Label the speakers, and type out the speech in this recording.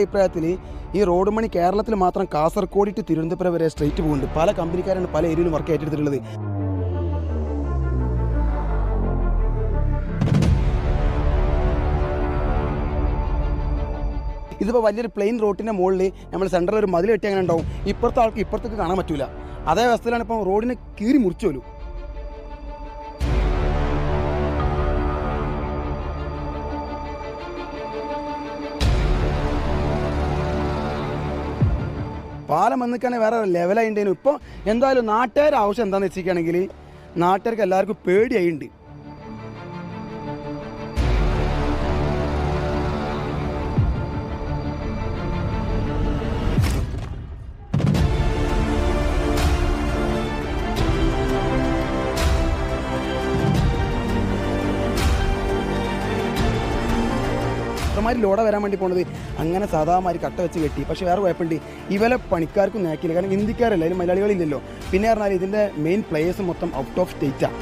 Speaker 1: അഭിപ്രായത്തിൽ ഈ റോഡ് മണി കേരളത്തിൽ മാത്രം കാസർഗോഡ് ടു തിരുവനന്തപുരം വരെ സ്ട്രേറ്റ് പോകുന്നുണ്ട്. പല കമ്പനിക്കാരാണ് പല ഏരിയയിലും വർക്ക് ഏറ്റെടുത്തിട്ടുള്ളത്. ഇതിപ്പോൾ വലിയൊരു പ്ലെയിൻ റോഡിന്റെ മുകളിൽ നമ്മൾ സെന്ററിൽ ഒരു മതിൽ കെട്ടി അങ്ങനെ ഉണ്ടാവും. ഇപ്പുറത്തെ ആൾക്ക് ഇപ്പുറത്തേക്ക് കാണാൻ പറ്റില്ല അതേ അവസ്ഥയിലാണ് ഇപ്പം റോഡിനെ കീറി മുറിച്ചു പോലും വന്നിക്കാണെങ്കിൽ വേറെ ലെവലായിണ്ടേനു ഇപ്പോൾ എന്തായാലും നാട്ടുകാരുടെ ആവശ്യം എന്താണെന്ന് വെച്ചിരിക്കുകയാണെങ്കിൽ നാട്ടുകാർക്ക് എല്ലാവർക്കും പേടിയായിട്ടുണ്ട് ഇത്രമാതിരി ലോഡ വരാൻ വേണ്ടി പോണത്. അങ്ങനെ സാധാമാതിരി കട്ട വെച്ച് കെട്ടി. പക്ഷേ വേറെ കുഴപ്പമുണ്ട്. ഇവരെ പണിക്കാർക്കും നേക്കില്ല കാരണം ഹിന്ദിക്കാരല്ല അതിന് മലയാളികളില്ലല്ലോ. പിന്നെ പറഞ്ഞാൽ ഇതിന്റെ മെയിൻ പ്ലേയേഴ്സ് മൊത്തം ഔട്ട് ഓഫ് സ്റ്റേറ്റാണ്